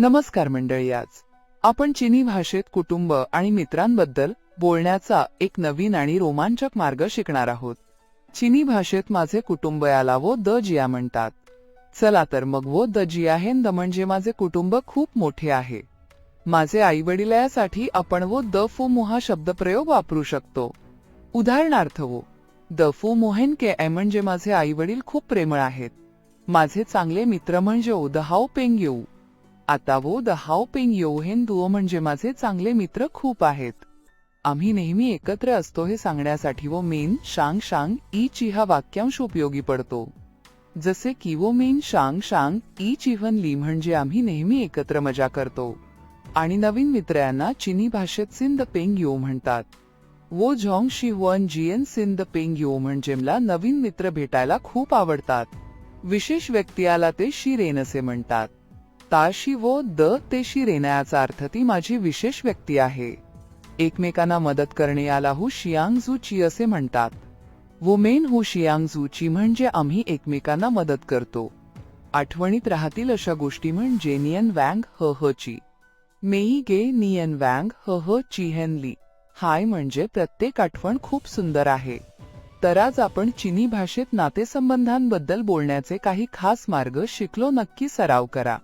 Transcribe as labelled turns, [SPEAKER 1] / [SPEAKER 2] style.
[SPEAKER 1] नमस्कार मंडळी आज. आपण चिनी भाषेत कुटुंब आणि मित्रांबद्दल बोलण्याचा एक नवीन आणि रोमांचक मार्ग शिकणार आहोत. चिनी भाषेत माझे कुटुंब याला वो द जिया म्हणतात. चला तर मग वो द जिया हे द म्हणजे माझे कुटुंब खूप मोठे आहे. माझे आई वडील यासाठी आपण वो द फू मु हा शब्दप्रयोग वापरू शकतो. उदाहरणार्थ वो द फू मोहेन के ए म्हणजे माझे आई वडील खूप प्रेमळ आहेत. माझे चांगले मित्र म्हणजे ओ द हाव पेंग येऊ आता वो द हाव पेंग येऊ दुओ म्हणजे माझे चांगले मित्र खूप आहेत. आम्ही नेहमी एकत्र असतो हे सांगण्यासाठी वो मेन शांग शांग ई ची हा वाक्यांश उपयोगी पडतो. जसे की वो मेन शांग शांग ई चिव्हन ली म्हणजे आम्ही नेहमी एकत्र मजा करतो. आणि नवीन मित्रांना चिनी भाषेत सिंद पेंग यो म्हणतात. वो झॉंग शी वन जियन सिंद पेंग यो म्हणजे मला नवीन मित्र भेटायला खूप आवडतात. विशेष व्यक्ती आला ते शिरेन असे म्हणतात. ताशी वो द तेशी शिरेन अर्थ ती माझी विशेष व्यक्ती आहे. एकमेकांना मदत करणे याला हु शियांग ची असे म्हणतात. वुमेन हु शियांग ची म्हणजे आम्ही एकमेकांना मदत करतो. आठवणीत राहतील अशा गोष्टी म्हणजे नियन वँग ह ह ची. मेई गे नियन वँग ह ह चिहेनली हाय म्हणजे प्रत्येक आठवण खूप सुंदर आहे. तर आज आपण चिनी भाषेत नातेसंबंधांबद्दल बोलण्याचे काही खास मार्ग शिकलो नक्की सराव करा.